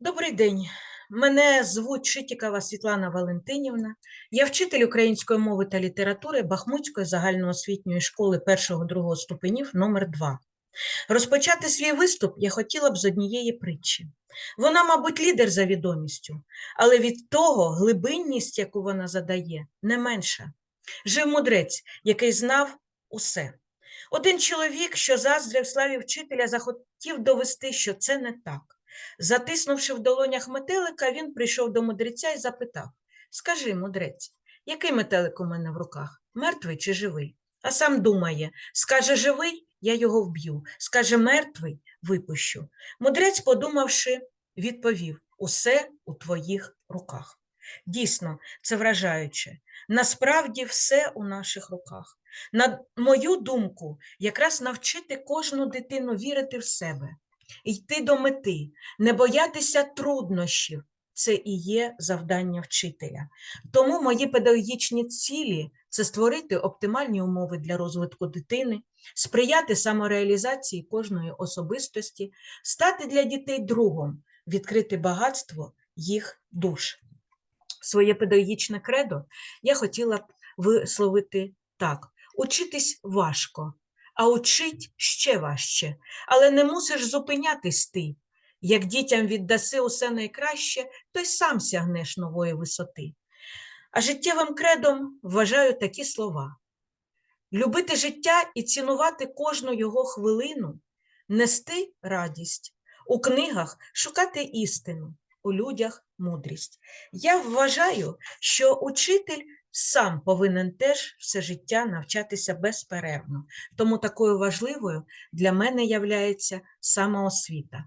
Добрий день. Мене звуть Шитікова Світлана Валентинівна. Я вчитель української мови та літератури Бахмутської загальноосвітньої школи 1-2 ступенів номер 2 Розпочати свій виступ я хотіла б з однієї притчі. Вона, мабуть, лідер за відомістю, але від того глибинність, яку вона задає, не менша. Жив мудрець, який знав усе. Один чоловік, що заздрив славі вчителя, захотів довести, що це не так. Затиснувши в долонях метелика, він прийшов до мудреця і запитав: Скажи, мудрець, який метелик у мене в руках? Мертвий чи живий? А сам думає: скаже живий, я його вб'ю, скаже мертвий, випущу. Мудрець, подумавши, відповів: Усе у твоїх руках. Дійсно, це вражаюче. Насправді все у наших руках. На мою думку, якраз навчити кожну дитину вірити в себе, йти до мети, не боятися труднощів це і є завдання вчителя. Тому мої педагогічні цілі це створити оптимальні умови для розвитку дитини, сприяти самореалізації кожної особистості, стати для дітей другом, відкрити багатство їх душ. Своє педагогічне кредо я хотіла б висловити так: учитись важко, а учить ще важче, але не мусиш зупинятись ти. Як дітям віддаси усе найкраще, то й сам сягнеш нової висоти. А життєвим кредом вважаю такі слова: любити життя і цінувати кожну його хвилину, нести радість, у книгах шукати істину, у людях мудрість. Я вважаю, що учитель сам повинен теж все життя навчатися безперервно. Тому такою важливою для мене являється самоосвіта.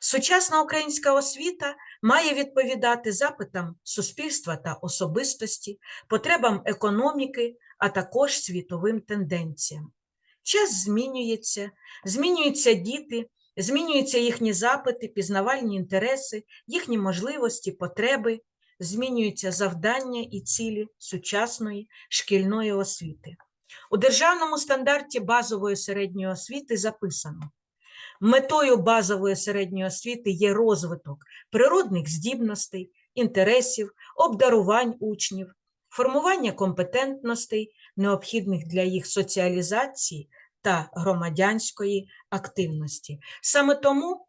Сучасна українська освіта має відповідати запитам суспільства та особистості, потребам економіки, а також світовим тенденціям. Час змінюється, змінюються діти, змінюються їхні запити, пізнавальні інтереси, їхні можливості, потреби, змінюються завдання і цілі сучасної шкільної освіти. У державному стандарті базової середньої освіти записано: метою базової середньої освіти є розвиток природних здібностей, інтересів, обдарувань учнів, формування компетентностей, необхідних для їх соціалізації та громадянської активності. Саме тому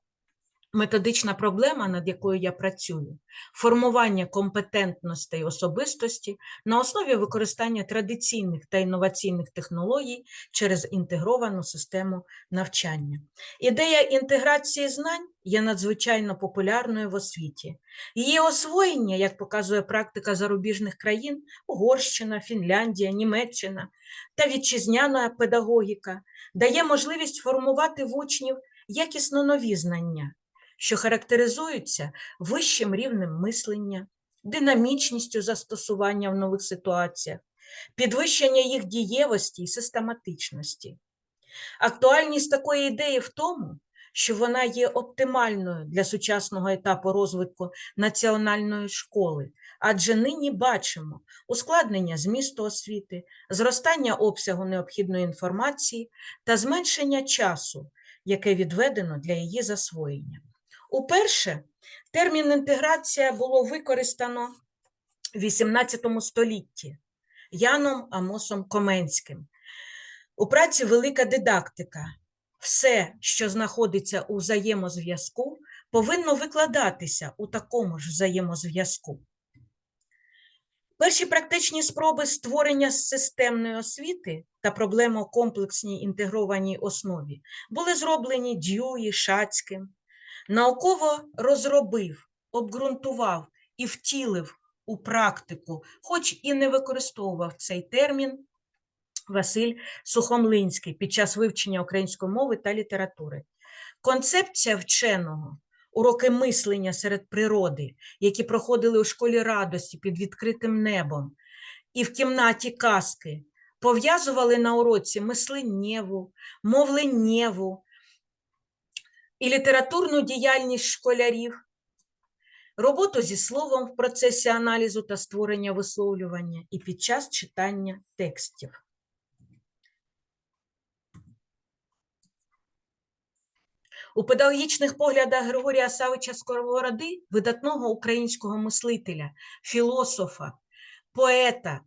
методична проблема, над якою я працюю, формування компетентностей особистості на основі використання традиційних та інноваційних технологій через інтегровану систему навчання. Ідея інтеграції знань є надзвичайно популярною в освіті. Її освоєння, як показує практика зарубіжних країн, Угорщина, Фінляндія, Німеччина та вітчизняна педагогіка, дає можливість формувати в учнів якісно нові знання, що характеризуються вищим рівнем мислення, динамічністю застосування в нових ситуаціях, підвищення їх дієвості і систематичності. Актуальність такої ідеї в тому, що вона є оптимальною для сучасного етапу розвитку національної школи, адже нині бачимо ускладнення змісту освіти, зростання обсягу необхідної інформації та зменшення часу, яке відведено для її засвоєння. Уперше термін інтеграція було використано в XVIII столітті Яном Амосом Коменським. У праці велика дидактика. Все, що знаходиться у взаємозв'язку, повинно викладатися у такому ж взаємозв'язку. Перші практичні спроби створення системної освіти та проблему комплексній інтегрованій основі були зроблені Дьюї, Шацьким. Науково розробив, обґрунтував і втілив у практику, хоч і не використовував цей термін Василь Сухомлинський під час вивчення української мови та літератури. Концепція вченого, уроки мислення серед природи, які проходили у школі радості під відкритим небом, і в кімнаті казки, пов'язували на уроці мисленнєву, мовленнєву і літературну діяльність школярів, роботу зі словом в процесі аналізу та створення висловлювання і під час читання текстів. У педагогічних поглядах Григорія Савича Сковороди, видатного українського мислителя, філософа, поета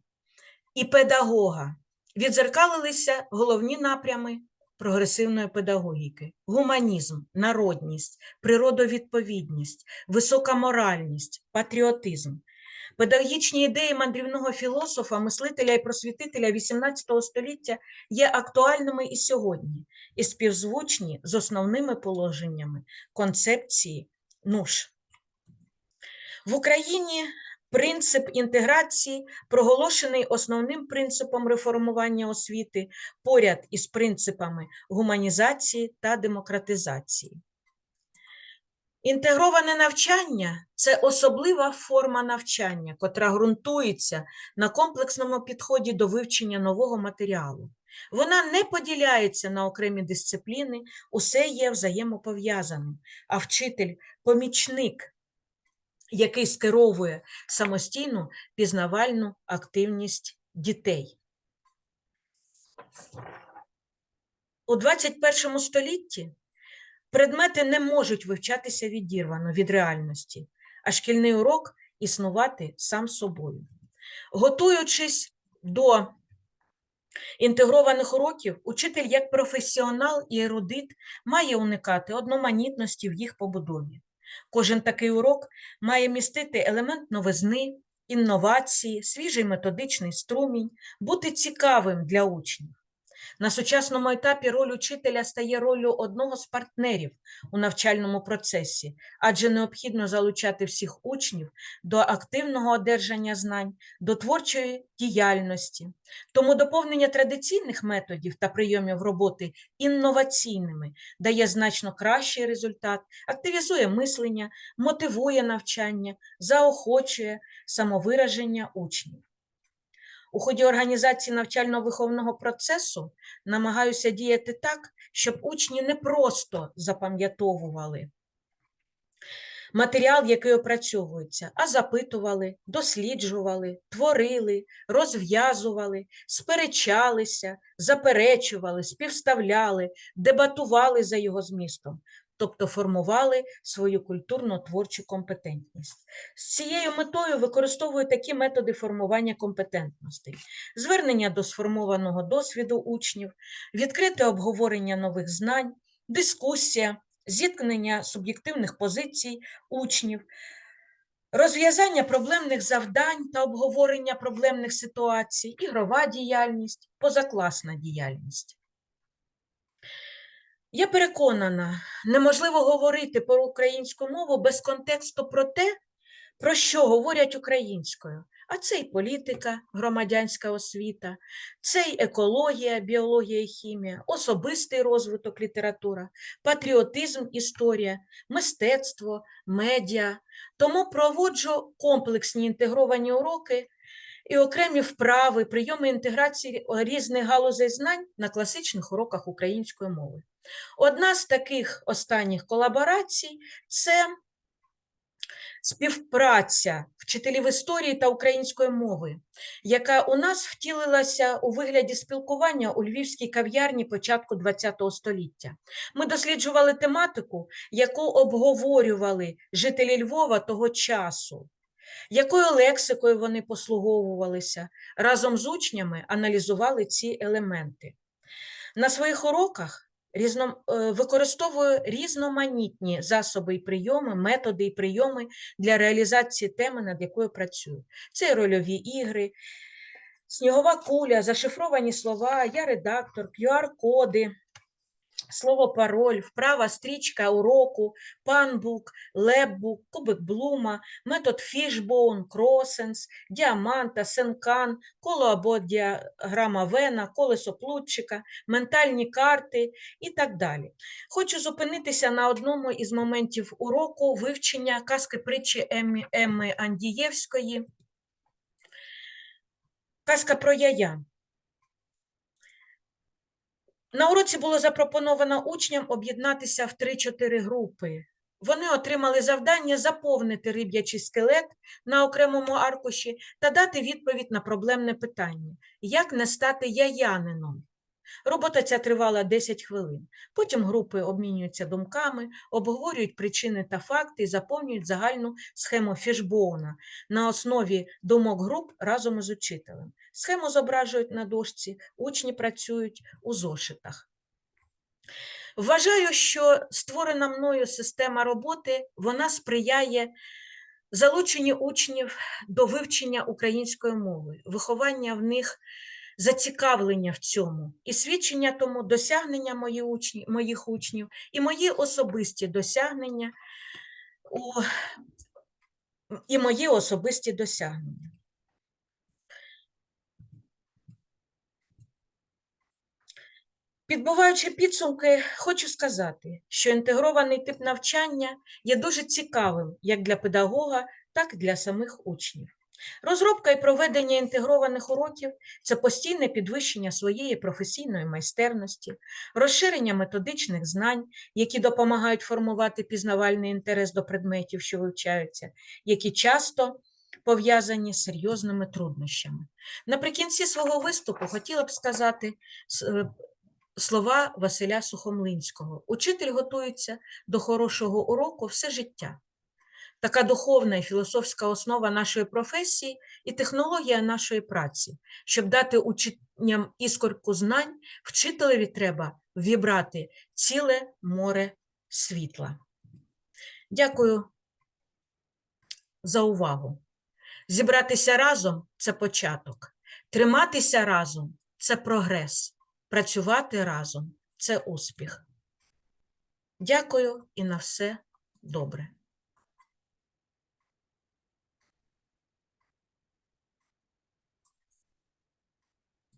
і педагога, відзеркалилися головні напрями прогресивної педагогіки: гуманізм, народність, природовідповідність, висока моральність, патріотизм. Педагогічні ідеї мандрівного філософа, мислителя і просвітителя XVIII століття є актуальними і сьогодні, і співзвучні з основними положеннями концепції НУШ. В Україні принцип інтеграції проголошений основним принципом реформування освіти поряд із принципами гуманізації та демократизації. Інтегроване навчання це особлива форма навчання, котра ґрунтується на комплексному підході до вивчення нового матеріалу. Вона не поділяється на окремі дисципліни, усе є взаємопов'язаним, а вчитель помічник, який скеровує самостійну пізнавальну активність дітей. У 21 столітті Предмети не можуть вивчатися відірвано від реальності, а шкільний урок існувати сам собою. Готуючись до інтегрованих уроків, учитель як професіонал і ерудит має уникати одноманітності в їх побудові. Кожен такий урок має містити елемент новизни, інновації, свіжий методичний струмінь, бути цікавим для учнів. На сучасному етапі роль учителя стає ролью одного з партнерів у навчальному процесі, адже необхідно залучати всіх учнів до активного одержання знань, до творчої діяльності. Тому доповнення традиційних методів та прийомів роботи інноваційними дає значно кращий результат, активізує мислення, мотивує навчання, заохочує самовираження учнів. У ході організації навчально-виховного процесу намагаюся діяти так, щоб учні не просто запам'ятовували матеріал, який опрацьовується, а запитували, досліджували, творили, розв'язували, сперечалися, заперечували, співставляли, дебатували за його змістом, тобто формували свою культурно-творчу компетентність. З цією метою використовую такі методи формування компетентностей: звернення до сформованого досвіду учнів, відкрите обговорення нових знань, дискусія, зіткнення суб'єктивних позицій учнів. Розв'язання проблемних завдань та обговорення проблемних ситуацій, ігрова діяльність, позакласна діяльність. Я переконана, неможливо говорити про українську мову без контексту про те, про що говорять українською. А це й політика, громадянська освіта, це й екологія, біологія і хімія, особистий розвиток література, патріотизм, історія, мистецтво, медіа. Тому проводжу комплексні інтегровані уроки і окремі вправи, прийоми інтеграції різних галузей знань на класичних уроках української мови. Одна з таких останніх колаборацій це співпраця вчителів історії та української мови, яка у нас втілилася у вигляді спілкування у львівській кав'ярні початку ХХ століття. Ми досліджували тематику, яку обговорювали жителі Львова того часу. Якою лексикою вони послуговувалися, разом з учнями аналізували ці елементи. На своїх уроках е, використовую різноманітні засоби і прийоми, методи і прийоми для реалізації теми, над якою працюю. Це рольові ігри, снігова куля, зашифровані слова, я редактор, QR-коди. Слово пароль, вправа стрічка уроку, панбук, лепбук, кубик блума, метод фішбоун, кросенс, діаманта, сенкан, коло або діаграма вена, колесо плутчика, ментальні карти і так далі. Хочу зупинитися на одному із моментів уроку вивчення казки притчі Емми Андієвської. Казка про яя. На уроці було запропоновано учням об'єднатися в 3-4 групи. Вони отримали завдання заповнити риб'ячий скелет на окремому аркуші та дати відповідь на проблемне питання: як не стати яянином? Робота ця тривала 10 хвилин. Потім групи обмінюються думками, обговорюють причини та факти і заповнюють загальну схему Фішбоуна на основі думок груп разом із учителем. Схему зображують на дошці, учні працюють у зошитах. Вважаю, що створена мною система роботи вона сприяє залученню учнів до вивчення української мови, виховання в них зацікавлення в цьому і свідчення тому досягнення мої учні, моїх учнів і мої особисті досягнення у, і мої особисті досягнення. Підбиваючи підсумки, хочу сказати, що інтегрований тип навчання є дуже цікавим як для педагога, так і для самих учнів. Розробка і проведення інтегрованих уроків це постійне підвищення своєї професійної майстерності, розширення методичних знань, які допомагають формувати пізнавальний інтерес до предметів, що вивчаються, які часто пов'язані з серйозними труднощами. Наприкінці свого виступу хотіла б сказати е, слова Василя Сухомлинського. Учитель готується до хорошого уроку все життя. Така духовна і філософська основа нашої професії і технологія нашої праці. Щоб дати учням іскорку знань, вчителеві треба вібрати ціле море світла. Дякую за увагу. Зібратися разом це початок. Триматися разом це прогрес. Працювати разом це успіх. Дякую і на все добре.